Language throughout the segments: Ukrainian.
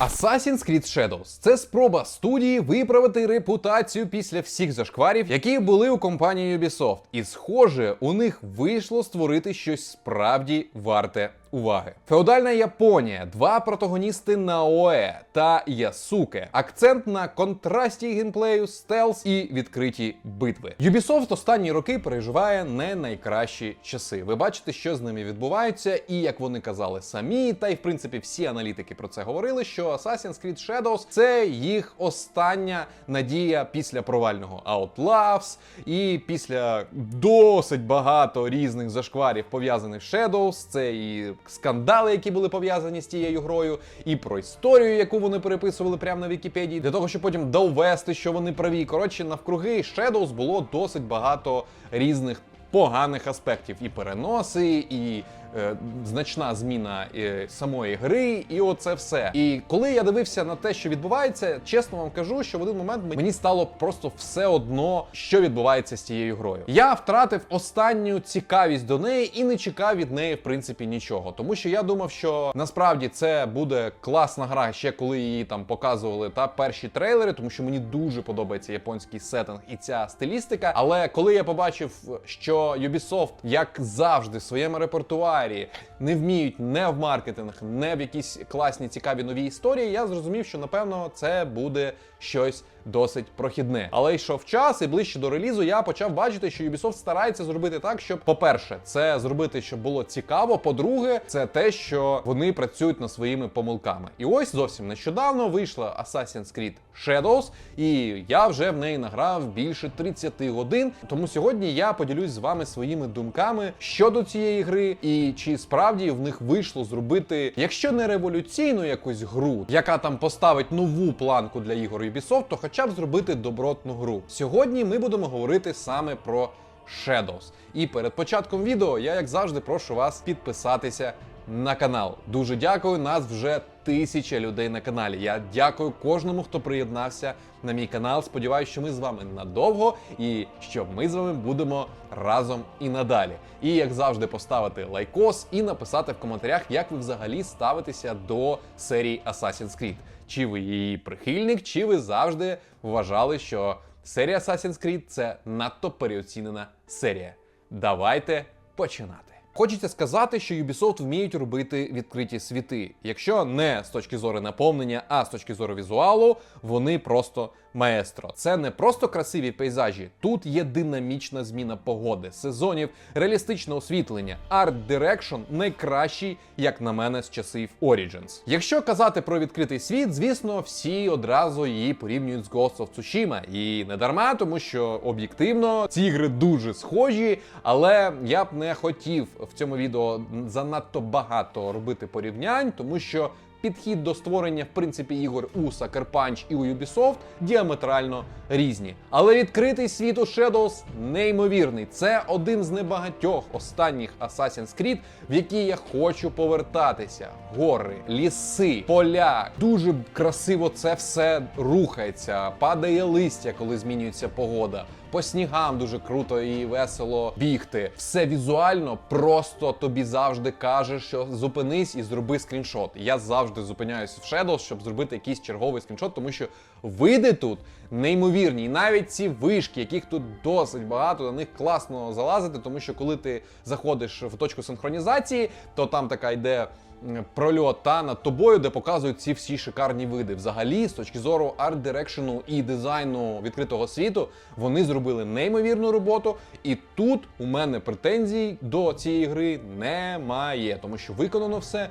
Assassin's Creed Shadows це спроба студії виправити репутацію після всіх зашкварів, які були у компанії Ubisoft. І схоже, у них вийшло створити щось справді варте уваги. Феодальна Японія, два протагоністи Наоe та Ясуке. Акцент на контрасті геймплею, стелс і відкриті битви. Ubisoft останні роки переживає не найкращі часи. Ви бачите, що з ними відбувається, і як вони казали самі, та й в принципі всі аналітики про це говорили, що Assassin's Creed Shadows це їх остання надія після провального Outlaws і після досить багато різних зашкварів пов'язаних з Shadows. Це і скандали, які були пов'язані з тією грою, і про історію, яку вони переписували прямо на Вікіпедії, для того, щоб потім довести, що вони праві. Коротше, навкруги Shadows було досить багато різних поганих аспектів: і переноси, і значна зміна е, самої гри, і оце все. І коли я дивився на те, що відбувається, чесно вам кажу, що в один момент мені стало просто все одно, що відбувається з цією грою. Я втратив останню цікавість до неї і не чекав від неї, в принципі, нічого. Тому що я думав, що насправді це буде класна гра, ще коли її там показували та перші трейлери, тому що мені дуже подобається японський сеттинг і ця стилістика. Але коли я побачив, що Ubisoft, як завжди, в своєму репертуарі Болгарии. Не вміють не в маркетинг, не в якісь класні цікаві нові історії, я зрозумів, що напевно це буде щось досить прохідне. Але йшов час, і ближче до релізу я почав бачити, що Ubisoft старається зробити так, щоб, по-перше, це зробити, щоб було цікаво. По-друге, це те, що вони працюють над своїми помилками. І ось зовсім нещодавно вийшла Assassin's Creed Shadows, і я вже в неї награв більше 30 годин. Тому сьогодні я поділюсь з вами своїми думками щодо цієї гри, і чи справді в них вийшло зробити, якщо не революційну якусь гру, яка там поставить нову планку для ігор Ubisoft, то хоча б зробити добротну гру. Сьогодні ми будемо говорити саме про Shadows. І перед початком відео я, як завжди, прошу вас підписатися на канал. Дуже дякую. Нас вже тисяча людей на каналі. Я дякую кожному, хто приєднався на мій канал. Сподіваюся, що ми з вами надовго і що ми з вами будемо разом і надалі. І як завжди, поставити лайкос і написати в коментарях, як ви взагалі ставитеся до серії Assassin's Creed. Чи ви її прихильник, чи ви завжди вважали, що серія Assassin's Creed це надто переоцінена серія. Давайте починати. Хочеться сказати, що Ubisoft вміють робити відкриті світи. Якщо не з точки зору наповнення, а з точки зору візуалу, вони просто маестро. Це не просто красиві пейзажі. Тут є динамічна зміна погоди, сезонів, реалістичне освітлення, арт дирекшн найкращий, як на мене, з часів Origins. Якщо казати про відкритий світ, звісно, всі одразу її порівнюють з Ghost of Tsushima. І не дарма, тому що об'єктивно ці ігри дуже схожі, але я б не хотів в цьому відео занадто багато робити порівнянь, тому що підхід до створення, в принципі, ігор у Sucker Punch і у Ubisoft діаметрально різні. Але відкритий світ у Shadows неймовірний. Це один з небагатьох останніх Assassin's Creed, в які я хочу повертатися. Гори, ліси, поля. Дуже красиво це все рухається, падає листя, коли змінюється погода. По снігам дуже круто і весело бігти. Все візуально просто тобі завжди каже, що зупинись і зроби скріншот. Я завжди зупиняюсь в Shadows, щоб зробити якийсь черговий скріншот, тому що види тут неймовірні. І навіть ці вишки, яких тут досить багато, на них класно залазити, тому що коли ти заходиш в точку синхронізації, то там така йде прольот та над тобою, де показують ці всі шикарні види. Взагалі, з точки зору арт-дирекшену і дизайну відкритого світу, вони зробили неймовірну роботу. І тут у мене претензій до цієї гри немає, тому що виконано все.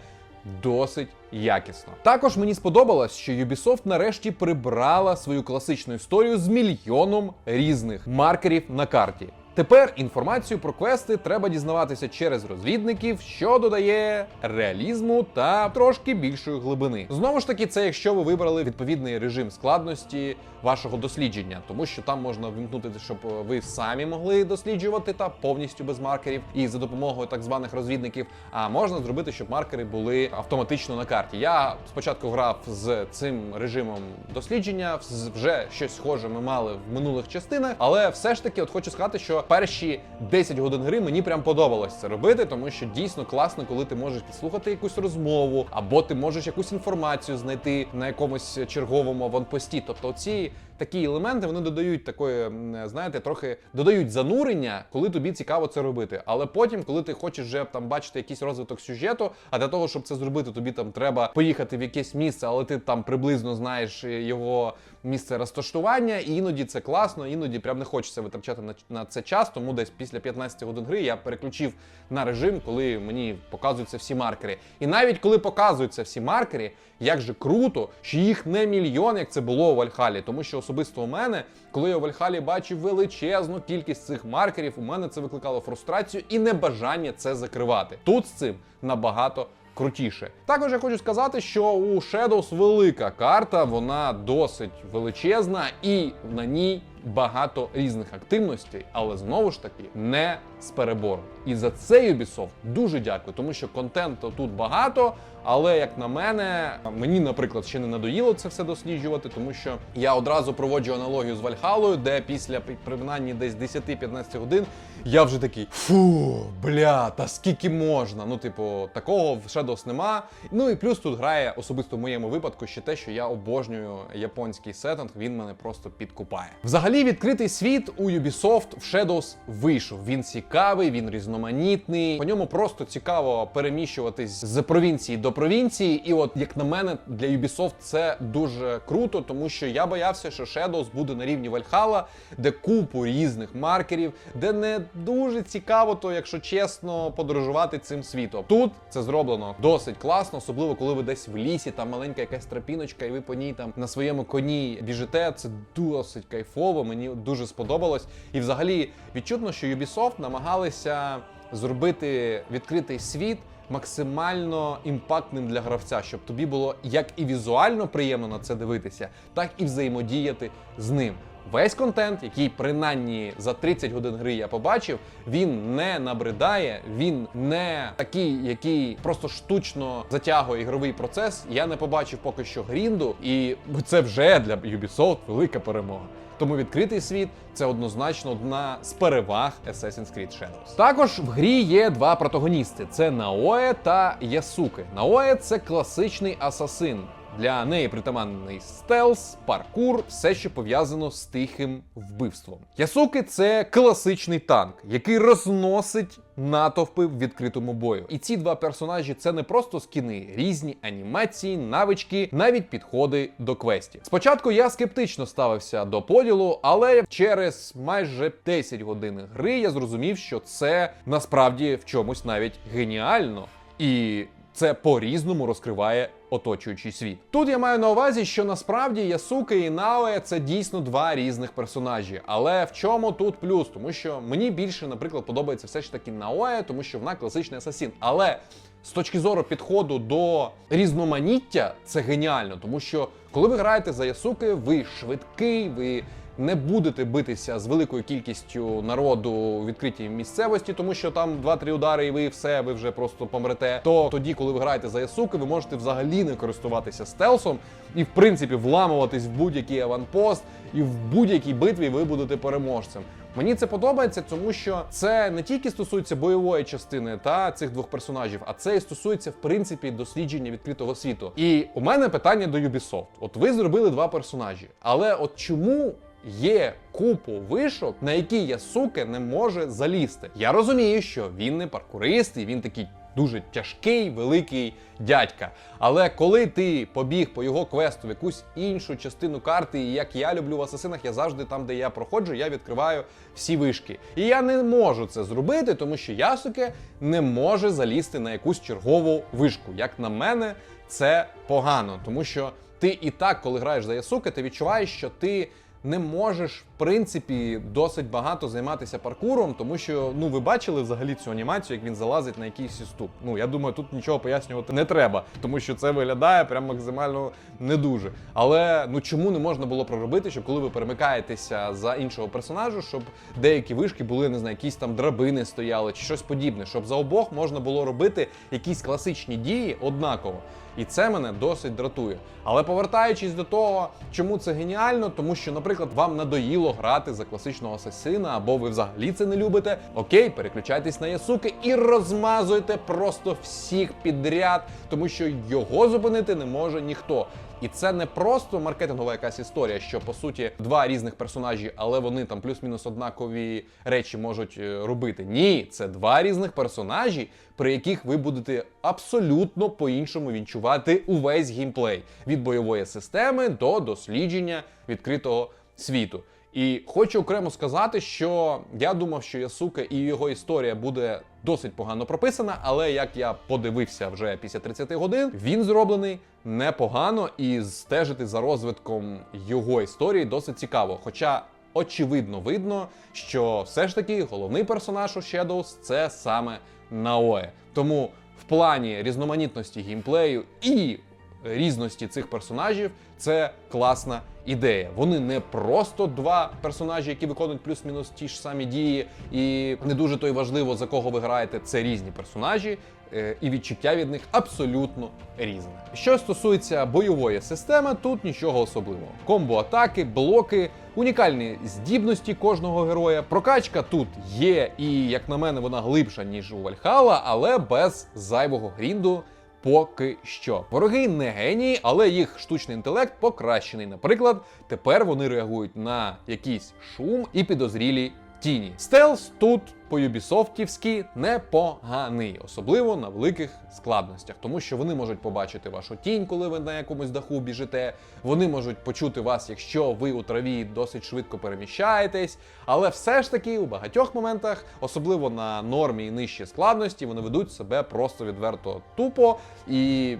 Досить якісно. Також мені сподобалось, що Ubisoft нарешті прибрала свою класичну історію з мільйоном різних маркерів на карті. Тепер інформацію про квести треба дізнаватися через розвідників, що додає реалізму та трошки більшої глибини. Знову ж таки, це якщо ви вибрали відповідний режим складності вашого дослідження, тому що там можна вимкнути, щоб ви самі могли досліджувати та повністю без маркерів і за допомогою так званих розвідників. А можна зробити, щоб маркери були автоматично на карті. Я спочатку грав з цим режимом дослідження, вже щось схоже ми мали в минулих частинах, але все ж таки, от хочу сказати, що перші 10 годин гри мені прям подобалось це робити, тому що дійсно класно, коли ти можеш підслухати якусь розмову, або ти можеш якусь інформацію знайти на якомусь черговому аванпості. Тобто, ці такі елементи вони додають такої, знаєте, трохи додають занурення, коли тобі цікаво це робити. Але потім, коли ти хочеш вже там бачити якийсь розвиток сюжету, а для того, щоб це зробити, тобі там треба поїхати в якесь місце, але ти там приблизно знаєш е, його місце розташування, і іноді це класно, іноді прям не хочеться витрачати на, це час. Тому десь після 15 годин гри я переключив на режим, коли мені показуються всі маркери. І навіть коли показуються всі маркери, як же круто, що їх не мільйон, як це було у Вальхалі. Тому що особисто у мене, коли я у Вальхалі бачив величезну кількість цих маркерів, у мене це викликало фрустрацію і небажання це закривати. Тут з цим набагато. Крутіше. Також я хочу сказати, що у Shadows велика карта, вона досить величезна, і на ній багато різних активностей, але знову ж таки не з перебором. І за це Ubisoft дуже дякую, тому що контенту тут багато. Але як на мене, мені, наприклад, ще не надоїло це все досліджувати, тому що я одразу проводжу аналогію з Вальхалою, де після принаймні десь 10-15 годин я вже такий фу, бля, та скільки можна. Ну, типу, такого в Shadows нема. Ну і плюс тут грає особисто в моєму випадку ще те, що я обожнюю японський сеттинг, він мене просто підкупає. Взагалі, відкритий світ у Ubisoft в Shadows вийшов. Він цікавий, він різноманітний. По ньому просто цікаво переміщуватись з провінції до провінції. І от, як на мене, для Ubisoft це дуже круто, тому що я боявся, що Shadows буде на рівні Valhalla, де купу різних маркерів, де не дуже цікаво, то якщо чесно, подорожувати цим світом. Тут це зроблено досить класно, особливо коли ви десь в лісі, там маленька якась тропіночка, і ви по ній там на своєму коні біжите. Це досить кайфово. Мені дуже сподобалось. І взагалі відчутно, що Ubisoft намагалися зробити відкритий світ. Максимально імпактним для гравця, щоб тобі було як і візуально приємно на це дивитися, так і взаємодіяти з ним. Весь контент, який принаймні за 30 годин гри я побачив, він не набридає, він не такий, який просто штучно затягує ігровий процес. Я не побачив поки що грінду, і це вже для Ubisoft велика перемога. Тому відкритий світ це однозначно одна з переваг Assassin's Creed Shadows. Також в грі є два протагоністи: це Наоє та Ясуки. Наоє це класичний асасин. Для неї притаманний стелс, паркур, все, що пов'язано з тихим вбивством. Ясуки це класичний танк, який розносить натовпи в відкритому бою. І ці два персонажі це не просто скіни, різні анімації, навички, навіть підходи до квестів. Спочатку я скептично ставився до поділу, але через майже 10 годин гри я зрозумів, що це насправді в чомусь навіть геніально. І це по-різному розкриває оточуючий світ. Тут я маю на увазі, що насправді Ясуки і Наоє це дійсно два різних персонажі. Але в чому тут плюс? Тому що мені більше, наприклад, подобається все ж таки Наоє, тому що вона класичний асасін. Але з точки зору підходу до різноманіття, це геніально, тому що коли ви граєте за Ясуки, ви швидкий, ви не будете битися з великою кількістю народу у відкритій місцевості, тому що там 2-3 удари, і ви все, ви вже просто помрете. То тоді, коли ви граєте за Ясуки, ви можете взагалі не користуватися стелсом і, в принципі, вламуватись в будь-який аванпост, і в будь-якій битві ви будете переможцем. Мені це подобається, тому що це не тільки стосується бойової частини та цих двох персонажів, а це і стосується в принципі дослідження відкритого світу. І у мене питання до Ubisoft. От ви зробили два персонажі, але от чому? Є купу вишок, на які Ясуке не може залізти. Я розумію, що він не паркурист, і він такий дуже тяжкий, великий дядька. Але коли ти побіг по його квесту в якусь іншу частину карти, і як я люблю в асасинах, я завжди там, де я проходжу, я відкриваю всі вишки. І я не можу це зробити, тому що Ясуке не може залізти на якусь чергову вишку. Як на мене, це погано, тому що ти і так, коли граєш за Ясуке, ти відчуваєш, що ти не можеш принципі досить багато займатися паркуром, тому що ну ви бачили взагалі цю анімацію, як він залазить на якийсь іступ. Ну я думаю, тут нічого пояснювати не треба, тому що це виглядає прям максимально не дуже. Але ну чому не можна було проробити, щоб коли ви перемикаєтеся за іншого персонажа, щоб деякі вишки були, не знаю, якісь там драбини стояли чи щось подібне, щоб за обох можна було робити якісь класичні дії однаково. І це мене досить дратує. Але повертаючись до того, чому це геніально, тому що, наприклад, вам надоїло незрозуміло грати за класичного асасина, або ви взагалі це не любите. Окей, переключайтесь на Ясуки і розмазуйте просто всіх підряд, тому що його зупинити не може ніхто. І це не просто маркетингова якась історія, що по суті два різних персонажі, але вони там плюс-мінус однакові речі можуть е, робити. Ні, це два різних персонажі, при яких ви будете абсолютно по-іншому відчувати увесь геймплей від бойової системи до дослідження відкритого світу. І хочу окремо сказати, що я думав, що Ясука і його історія буде досить погано прописана, але як я подивився вже після 30 годин, він зроблений непогано і стежити за розвитком його історії досить цікаво. Хоча очевидно видно, що все ж таки головний персонаж у Shadows це саме Наоe. Тому в плані різноманітності геймплею і різності цих персонажів це класна ідея. Вони не просто два персонажі, які виконують плюс-мінус ті ж самі дії, і не дуже то й важливо за кого ви граєте. Це різні персонажі, е, і відчуття від них абсолютно різне. Що стосується бойової системи, тут нічого особливого. Комбо-атаки, блоки, унікальні здібності кожного героя. Прокачка тут є, і як на мене, вона глибша ніж у Вальхала, але без зайвого грінду. Поки що вороги не генії, але їх штучний інтелект покращений. Наприклад, тепер вони реагують на якийсь шум і підозрілі тіні. Стелс тут по юбісофтівськи непоганий, особливо на великих складностях, тому що вони можуть побачити вашу тінь, коли ви на якомусь даху біжите. Вони можуть почути вас, якщо ви у траві досить швидко переміщаєтесь. Але все ж таки у багатьох моментах, особливо на нормі і нижчій складності, вони ведуть себе просто відверто тупо. І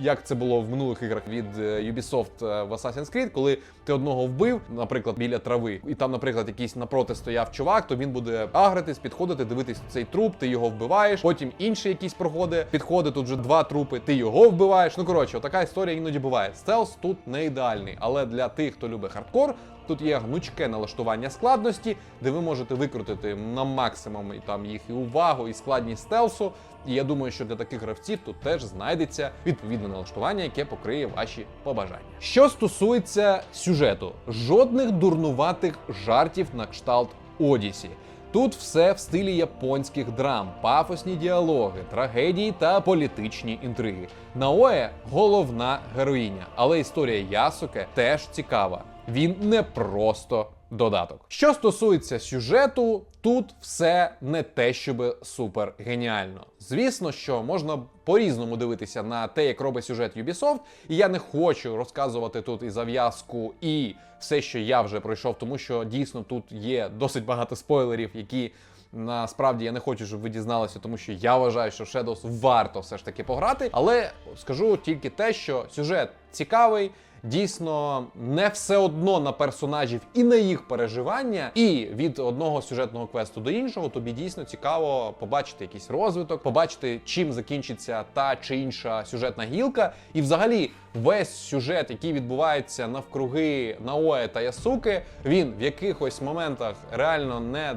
як це було в минулих іграх від е, Ubisoft е, в Assassin's Creed, коли ти одного вбив, наприклад, біля трави, і там, наприклад, якийсь напроти стояв чувак, то він буде агритись, підходити, дивитись цей труп, ти його вбиваєш. Потім інший якийсь проходить, підходить, тут вже два трупи, ти його вбиваєш. Ну коротше, така історія іноді буває. Стелс тут не ідеальний, але для тих, хто любить хардкор. Тут є гнучке налаштування складності, де ви можете викрутити на максимум і там їх і увагу, і складність стелсу. І я думаю, що для таких гравців тут теж знайдеться відповідне налаштування, яке покриє ваші побажання. Що стосується сюжету, жодних дурнуватих жартів на кшталт Одісі. Тут все в стилі японських драм, пафосні діалоги, трагедії та політичні інтриги. Наоє головна героїня, але історія Ясуке теж цікава. Він не просто додаток. Що стосується сюжету, тут все не те, щоб супер геніально. Звісно, що можна по-різному дивитися на те, як робить сюжет Ubisoft, і я не хочу розказувати тут і зав'язку, і все, що я вже пройшов, тому що дійсно тут є досить багато спойлерів, які. Насправді я не хочу, щоб ви дізналися, тому що я вважаю, що Shadows варто все ж таки пограти. Але скажу тільки те, що сюжет цікавий. Дійсно, не все одно на персонажів і на їх переживання, і від одного сюжетного квесту до іншого тобі дійсно цікаво побачити якийсь розвиток, побачити, чим закінчиться та чи інша сюжетна гілка, і взагалі весь сюжет, який відбувається навкруги Наое та Ясуки, він в якихось моментах реально не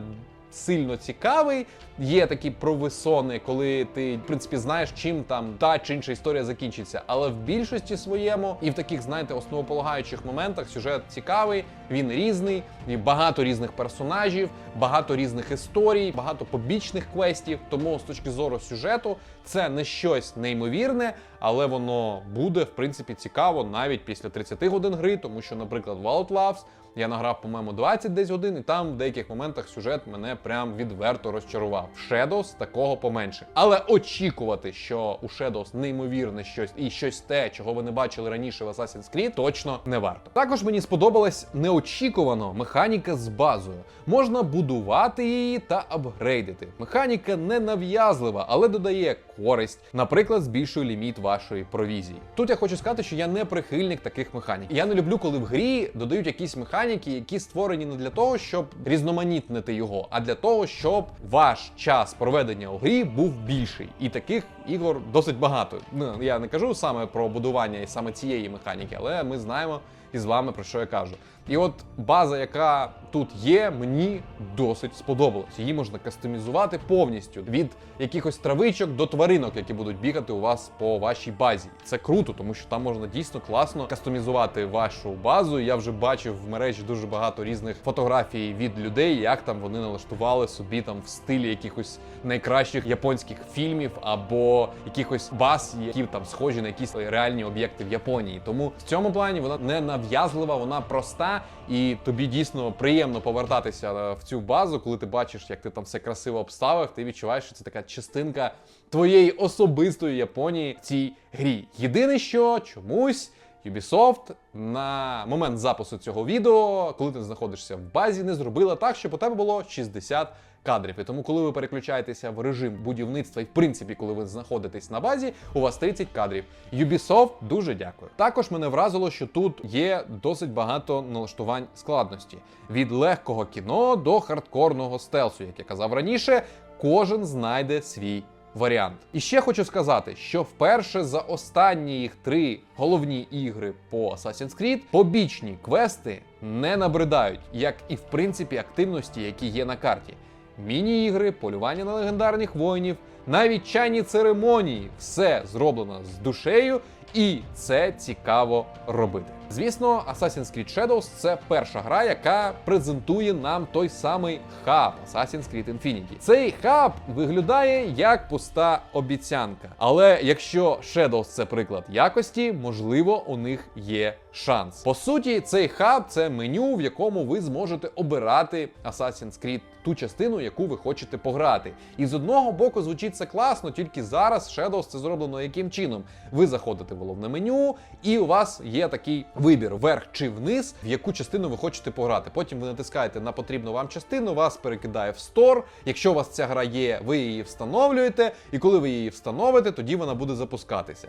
сильно цікавий. Є такі провисони, коли ти в принципі знаєш, чим там та чи інша історія закінчиться. Але в більшості своєму і в таких, знаєте, основополагаючих моментах сюжет цікавий, він різний, і багато різних персонажів, багато різних історій, багато побічних квестів. Тому з точки зору сюжету це не щось неймовірне, але воно буде в принципі цікаво навіть після 30 годин гри, тому що, наприклад, в Outlaws я награв, по-моєму, 20 десь годин, і там в деяких моментах сюжет мене прям відверто розчарував. В Shadows такого поменше. Але очікувати, що у Shadows неймовірне щось і щось те, чого ви не бачили раніше в Assassin's Creed, точно не варто. Також мені сподобалась неочікувано механіка з базою. Можна будувати її та апгрейдити. Механіка не нав'язлива, але додає користь. Наприклад, збільшує ліміт вашої провізії. Тут я хочу сказати, що я не прихильник таких механік. Я не люблю, коли в грі додають якісь механіки, які створені не для того, щоб різноманітнити його, а для того, щоб ваш час проведення у грі був більший. І таких ігор досить багато. Ну я не кажу саме про будування і саме цієї механіки, але ми знаємо із вами про що я кажу. І от база, яка тут є, мені досить сподобалась. Її можна кастомізувати повністю від якихось травичок до тваринок, які будуть бігати у вас по вашій базі. Це круто, тому що там можна дійсно класно кастомізувати вашу базу. Я вже бачив в мережі дуже багато різних фотографій від людей, як там вони налаштували собі там в стилі якихось найкращих японських фільмів або якихось баз, які там схожі на якісь реальні об'єкти в Японії. Тому в цьому плані вона не нав'язлива, вона проста, і тобі дійсно приємно повертатися е, в цю базу, коли ти бачиш, як ти там все красиво обставив. Ти відчуваєш, що це така частинка твоєї особистої Японії в цій грі. Єдине, що чомусь. Ubisoft на момент запису цього відео, коли ти знаходишся в базі, не зробила так, щоб у тебе було 60 кадрів. І тому, коли ви переключаєтеся в режим будівництва, і в принципі, коли ви знаходитесь на базі, у вас 30 кадрів. Ubisoft дуже дякую. Також мене вразило, що тут є досить багато налаштувань складності від легкого кіно до хардкорного стелсу. Як я казав раніше, кожен знайде свій варіант. І ще хочу сказати, що вперше за останні їх три головні ігри по Assassin's Creed побічні квести не набридають, як і в принципі активності, які є на карті. Міні-ігри, полювання на легендарних воїнів, навіть чайні церемонії все зроблено з душею, і це цікаво робити. Звісно, Assassin's Creed Shadows це перша гра, яка презентує нам той самий хаб Assassin's Creed Infinity. Цей хаб виглядає як пуста обіцянка. Але якщо Shadows це приклад якості, можливо, у них є шанс. По суті, цей хаб це меню, в якому ви зможете обирати Assassin's Creed ту частину, яку ви хочете пограти. І з одного боку звучить це класно, тільки зараз Shadows це зроблено яким чином? Ви заходите в головне меню, і у вас є такий вибір вверх чи вниз, в яку частину ви хочете пограти. Потім ви натискаєте на потрібну вам частину, вас перекидає в стор. Якщо у вас ця гра є, ви її встановлюєте, і коли ви її встановите, тоді вона буде запускатися.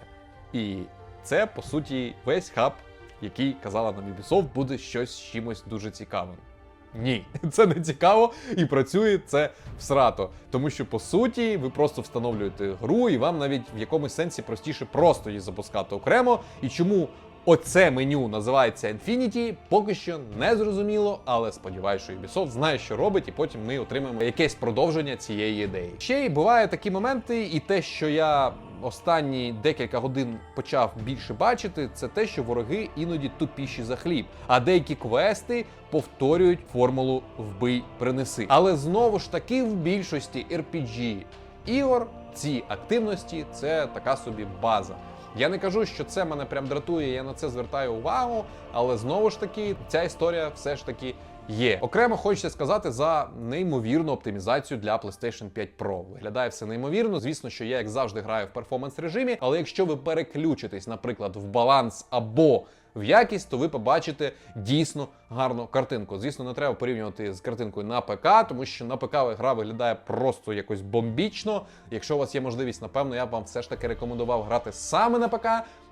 І це по суті весь хаб, який казала нам Ubisoft, буде щось з чимось дуже цікавим. Ні, це не цікаво і працює це всрато. Тому що по суті ви просто встановлюєте гру, і вам навіть в якомусь сенсі простіше просто її запускати окремо. І чому оце меню називається Infinity, поки що не зрозуміло, але сподіваюся, що Ubisoft знає, що робить, і потім ми отримаємо якесь продовження цієї ідеї. Ще й бувають такі моменти, і те, що я. Останні декілька годин почав більше бачити, це те, що вороги іноді тупіші за хліб, а деякі квести повторюють формулу вбий принеси. Але знову ж таки, в більшості RPG ігор ці активності це така собі база. Я не кажу, що це мене прям дратує, я на це звертаю увагу, але знову ж таки, ця історія все ж таки є. Окремо хочеться сказати за неймовірну оптимізацію для PlayStation 5 Pro. Виглядає все неймовірно. Звісно, що я як завжди граю в перформанс режимі, але якщо ви переключитесь, наприклад, в баланс або в якість, то ви побачите дійсно гарну картинку. Звісно, не треба порівнювати з картинкою на ПК, тому що на ПК гра виглядає просто якось бомбічно. Якщо у вас є можливість, напевно, я б вам все ж таки рекомендував грати саме на ПК.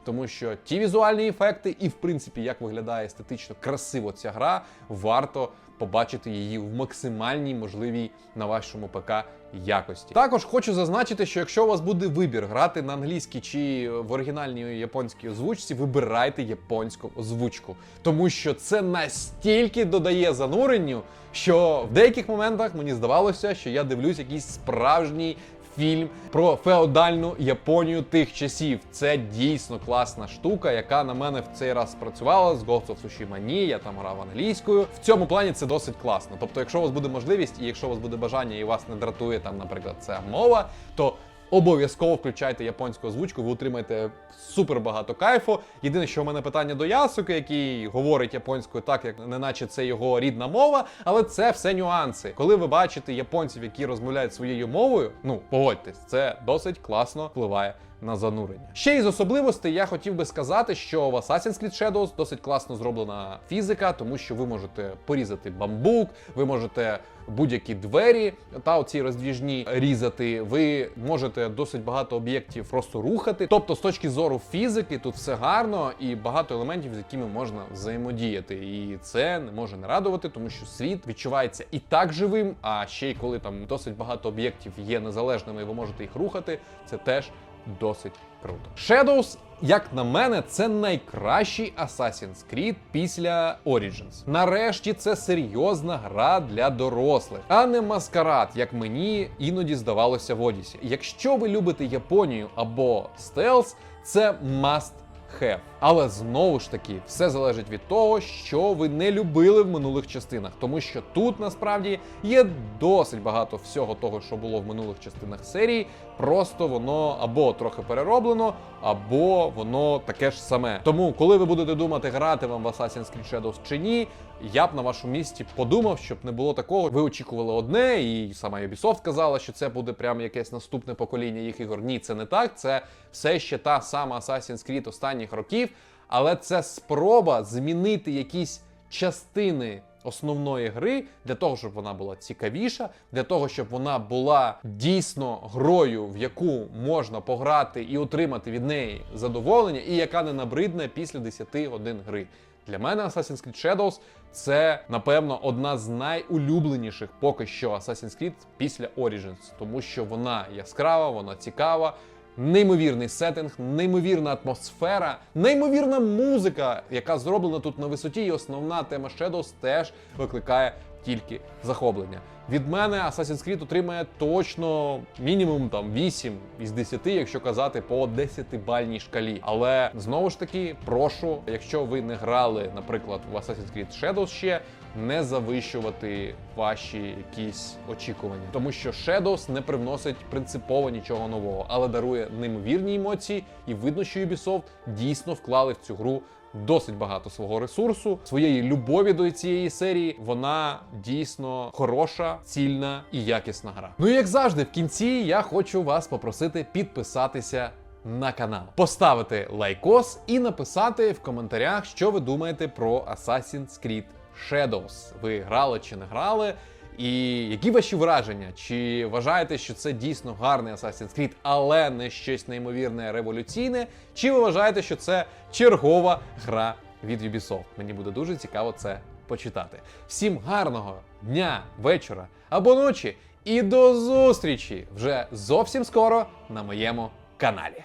Тому що ті візуальні ефекти, і в принципі, як виглядає естетично красиво ця гра, варто побачити її в максимальній можливій на вашому ПК якості. Також хочу зазначити, що якщо у вас буде вибір грати на англійській чи в оригінальній японській озвучці, вибирайте японську озвучку, тому що це настільки додає зануренню, що в деяких моментах мені здавалося, що я дивлюсь якийсь справжній фільм про феодальну Японію тих часів. Це дійсно класна штука, яка на мене в цей раз спрацювала з Ghost of Tsushima ні, я там грав англійською. В цьому плані це досить класно. Тобто, якщо у вас буде можливість, і якщо у вас буде бажання, і вас не дратує там, наприклад, ця мова, то Обов'язково включайте японську озвучку, ви отримаєте супер багато кайфу. Єдине, що в мене питання до Ясуки, який говорить японською так, як неначе це його рідна мова, але це все нюанси. Коли ви бачите японців, які розмовляють своєю мовою, ну погодьтесь, це досить класно впливає на занурення. Ще із особливостей я хотів би сказати, що в Assassin's Creed Shadows досить класно зроблена фізика, тому що ви можете порізати бамбук, ви можете будь-які двері та оці роздвіжні різати. Ви можете досить багато об'єктів просто рухати. Тобто, з точки зору фізики, тут все гарно і багато елементів, з якими можна взаємодіяти. І це не може не радувати, тому що світ відчувається і так живим. А ще й коли там досить багато об'єктів є незалежними, і ви можете їх рухати, це теж досить круто. Shadows, як на мене, це найкращий Assassin's Creed після Origins. Нарешті це серйозна гра для дорослих, а не маскарад, як мені іноді здавалося в Одісі. Якщо ви любите Японію або стелс, це must have. Але знову ж таки, все залежить від того, що ви не любили в минулих частинах, тому що тут насправді є досить багато всього того, що було в минулих частинах серії. Просто воно або трохи перероблено, або воно таке ж саме. Тому, коли ви будете думати, грати вам в Assassin's Creed Shadows чи ні, я б на вашому місці подумав, щоб не було такого. Ви очікували одне, і сама Ubisoft казала, що це буде прям якесь наступне покоління їх ігор. Ні, це не так. Це все ще та сама Assassin's Creed останніх років, але це спроба змінити якісь частини основної гри для того, щоб вона була цікавіша, для того, щоб вона була дійсно грою, в яку можна пограти і отримати від неї задоволення, і яка не набридне після 10 годин гри. Для мене Assassin's Creed Shadows це, напевно, одна з найулюбленіших поки що Assassin's Creed після Origins, тому що вона яскрава, вона цікава. Неймовірний сеттинг, неймовірна атмосфера, неймовірна музика, яка зроблена тут на висоті, і основна тема Shadows теж викликає тільки захоплення. Від мене Assassin's Creed отримає точно мінімум там 8 із 10, якщо казати по 10-бальній шкалі. Але знову ж таки, прошу, якщо ви не грали, наприклад, в Assassin's Creed Shadows ще, не завищувати ваші якісь очікування, тому що Shadows не привносить принципово нічого нового, але дарує неймовірні емоції, і видно, що Ubisoft дійсно вклали в цю гру досить багато свого ресурсу, своєї любові до цієї серії. Вона дійсно хороша, цільна і якісна гра. Ну і як завжди, в кінці я хочу вас попросити підписатися. На канал, поставити лайкос і написати в коментарях, що ви думаєте про Assassin's Creed Shadows. Ви грали чи не грали? І які ваші враження? Чи вважаєте, що це дійсно гарний Assassin's Creed, але не щось неймовірне революційне? Чи ви вважаєте, що це чергова гра від Ubisoft? Мені буде дуже цікаво це почитати. Всім гарного дня, вечора або ночі, і до зустрічі вже зовсім скоро на моєму каналі.